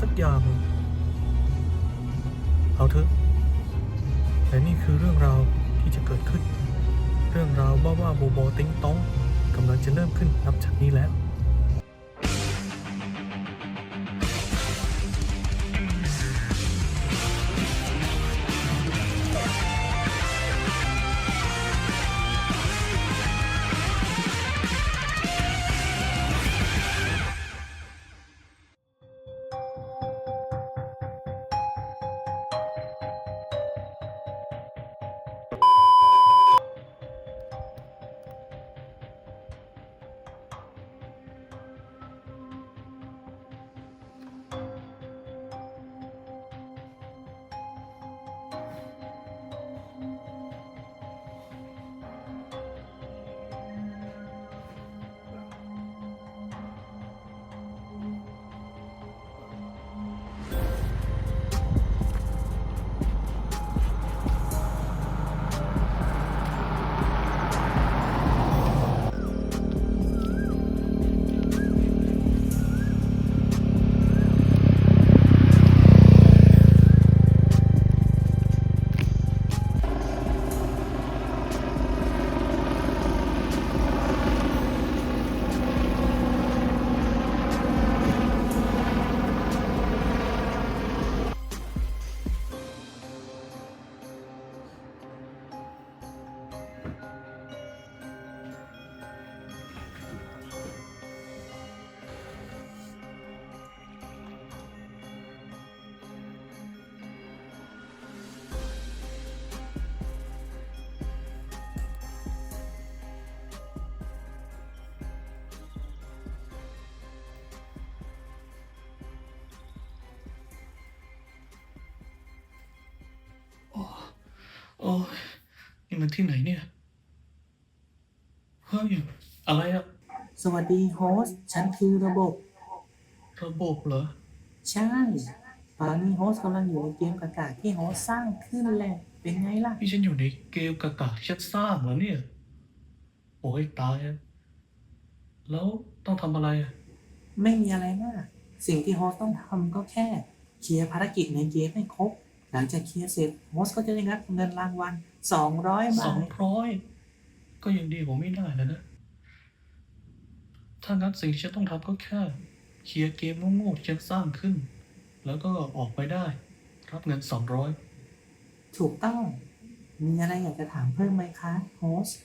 สักอย่าง เอาเถอะ แต่นี่คือเรื่องราวที่จะเกิดขึ้น เรื่องราวบ้าๆบอๆติ้งต้องกำลังจะเริ่มขึ้นนับจากนี้แล้ว โอ้ยนี่มันที่ไหนเนี่ยเฮ้ยอะไรอะสวัสดีโฮสต์ฉันคือระบบ ระบบเหรอ ใช่ตอนนี้โฮสต์กำลังอยู่ในเกมกากาที่โฮสต์สร้างขึ้นแหละ เป็นไงล่ะนี่ฉันอยู่ในเกมกากาชัดสร้างเหรอเนี่ย โอ้ยตายอะแล้วต้องทำอะไรอะไม่มีอะไรมาก สิ่งที่โฮสต์ต้องทำก็แค่ เคลียร์ภารกิจในเกมให้ครบ หลังจากเคลียร์เสร็จโฮสต์ก็จะได้รับเงินรางวัล200สบาองทร้อยก็ยังดีกว่าไม่ได้แล้วนะ ถ้างั้นสิ่งที่ฉันต้องทำก็แค่เคลียร์เกมโง่ๆที่ฉันสร้างขึ้น แล้วก็ออกไปได้ รับเงินสองร้อยถูกต้อง มีอะไรอยากจะถามเพิ่มไหมคะโฮสต์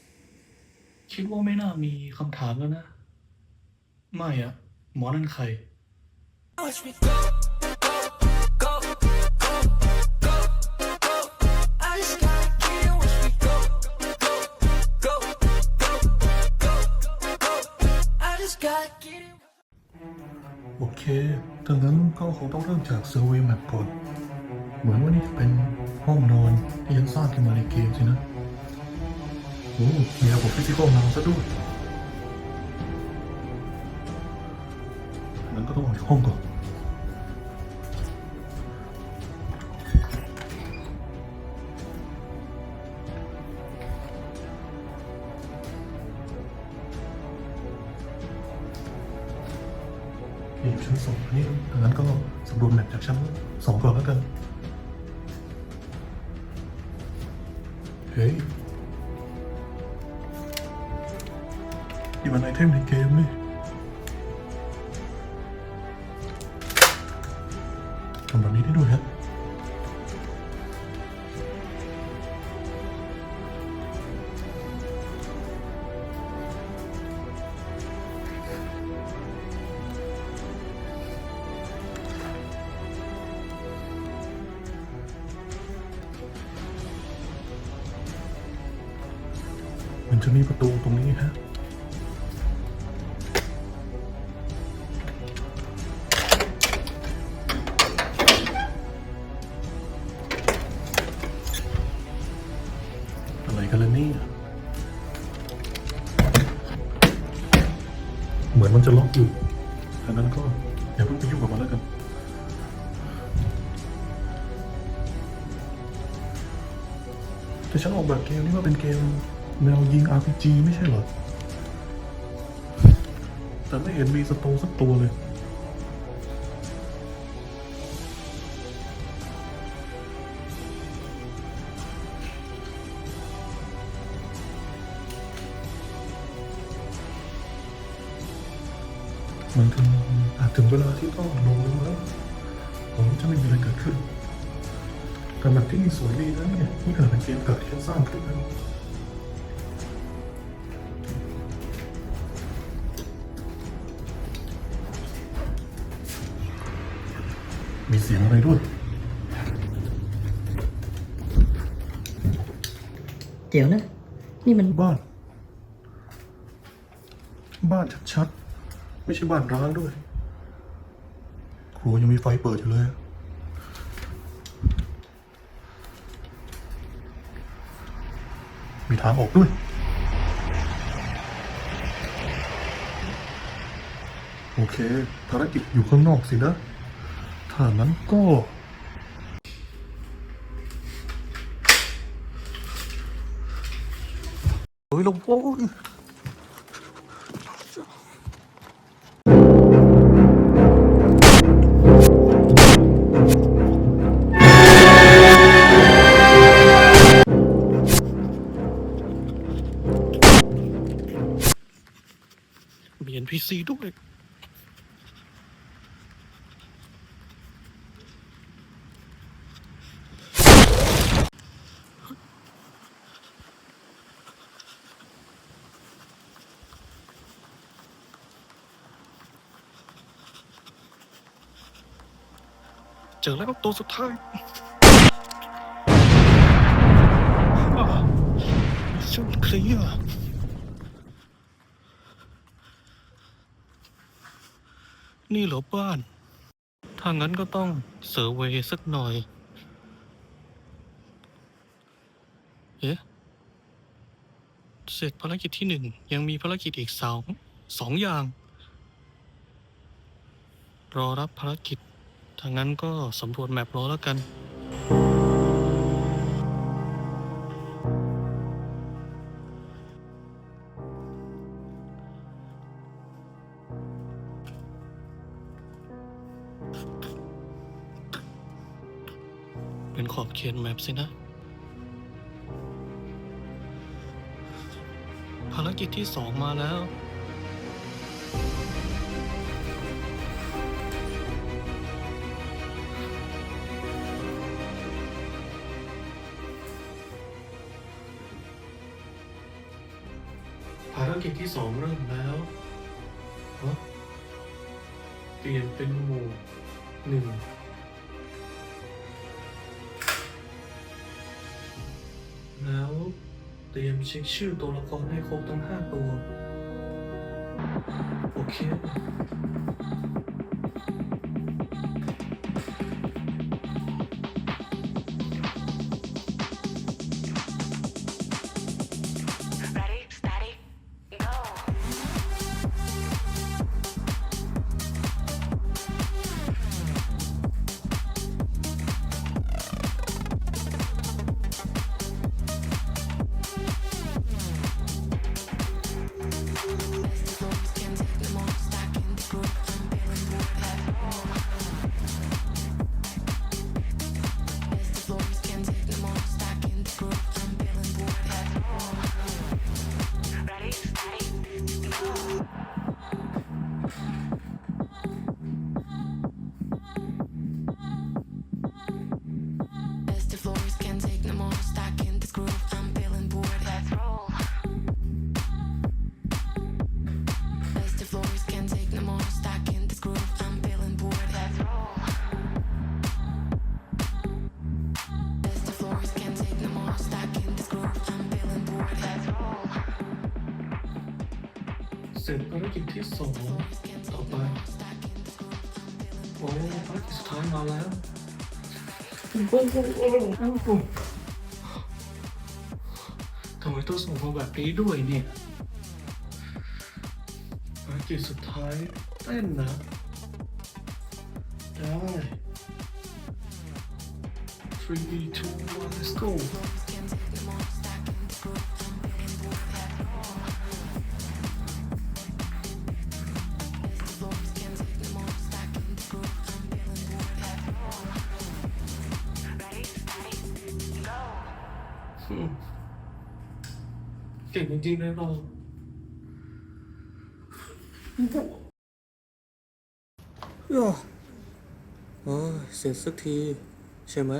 คิดว่าไม่น่ามีคำถามแล้วนะ ไม่อะหมอนั่นใคร Watch me go, go, โอเค ดังนั้นก็คงต้องเริ่มจากเซอร์เวย์แมปก่อน เหมือนว่านี่จะเป็นห้องนอนที่ฉันสร้างขึ้นมาในเกมสินะ โอ้ มีระบบฟิสิกอลนำซะด้วยงั้นก็ต้องออกจากห้องก่อน นี่อยู่ชั้นสองนี่ดังนั้นก็สำรวจแมปจากชั้นสองก่อนแล้วกัน เฮ้ยนี่มันไอเทมในเกมนี่ มันจะมีประตูตรงนี้ฮะอะไรกันล่ะเนี่ยเหมือนมันจะล็อกอยู่ดังนั้นก็อย่าเพิ่งไปยุ่งกับมันแล้วกันแต่ฉันออกแบบเกมนี้ว่าเป็นเกม แนวยิง RPG ไม่ใช่เหรอ แต่ไม่เห็นมีสตูสักตัวเลย มันถึงอาจถึงเวลาที่ต้องลงแล้วผมจะไม่มีอะไรเกิดขึ้นแต่แบบที่นี่สวยดีนะเนี่ยนี่เกิดเป็นเกมเกิดที่สร้างขึ้นนะ มีเสียงอะไรด้วย เดี๋ยวนะ นี่มันบ้าน บ้านชัดๆ ไม่ใช่บ้านร้างด้วย ครัวยังมีไฟเปิดอยู่เลย มีทางออกด้วย โอเค ภารกิจอยู่ข้างนอกสินะถ้านั้นก็เฮ้ยลงโป้ย เจอแล้วตัวสุดท้ายมิชชั่นเคลียร์นี่เหรอบ้าน ถ้างั้นก็ต้องเซอร์เวย์สักหน่อย เอ๊ะ เสร็จภารกิจที่หนึ่ง ยังมีภารกิจอีกสอง สองอย่าง รอรับภารกิจ ถ้างั้นก็สำรวจแมปรอแล้วกัน เป็นขอบเขตแมปสินะ ภารกิจที่สองมาแล้ว ภารกิจที่สองเริ่มแล้วฮะเปลี่ยนเป็นหมู่หนึ่งแล้วเตรียมเช็คชื่อตัวละครให้ครบทั้งห้าตัว โอเค ร็จภารกิจที่สองต่อไป โอ้ภารกิจสุดท้ายมาแล้วทำไมต้องส่งมาแบบนี้ด้วยเนี่ยภารกิจสุดท้ายเต้นนะได้ three two one let's go ริงๆเลยเราโอ้ยเสร็จสักที ใช่ไหม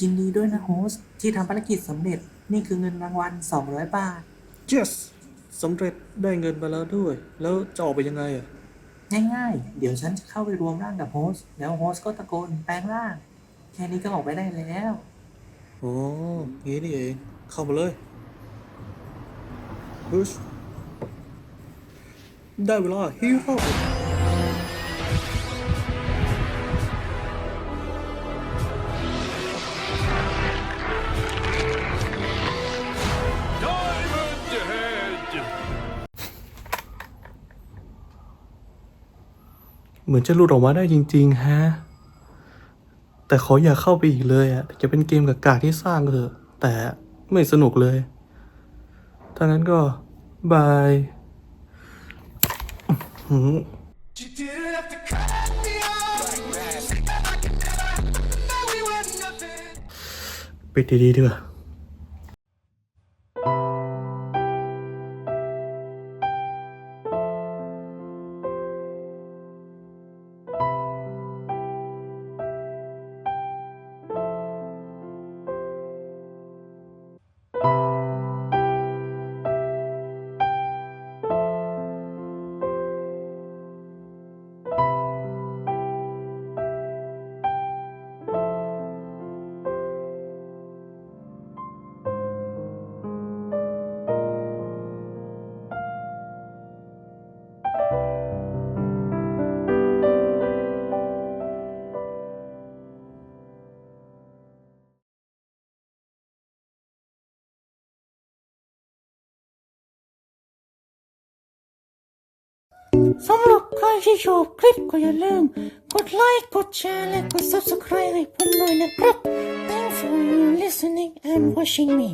ยินดีด้วยนะโฮสต์ที่ทำภารกิจสำเร็จนี่คือเงินรางวัล 200 บาท yes สำเร็จได้เงินไปแล้วด้วย แล้วจะออกไปยังไงอะ ง่ายๆ เดี๋ยวฉันจะเข้าไปรวมร่างกับโฮสต์แล้วโฮสต์ก็ตะโกนแปลงร่าง แค่นี้ก็ออกไปได้แล้วอ๋องี้นี่เอง เข้ามาเลย บุชได้เวลาฮีโร่เหมือนจะหลุดออกมาได้จริง ๆ ฮะ แต่ขออย่าเข้าไปอีกเลยอะจะเป็นเกมกับกากที่สร้างเถอะ แต่ไม่สนุกเลย ถ้างั้นก็บายอื้อหือ You didn't have to cut me off. I could never know we were nothing. ปิดดีๆดีกว่า สำหรับใครที่ชอบคลิปก็อย่าลืม กดไลค์ กดแชร์ และกด subscribe ให้ผมด้วยนะครับ Thanks for listening and watching me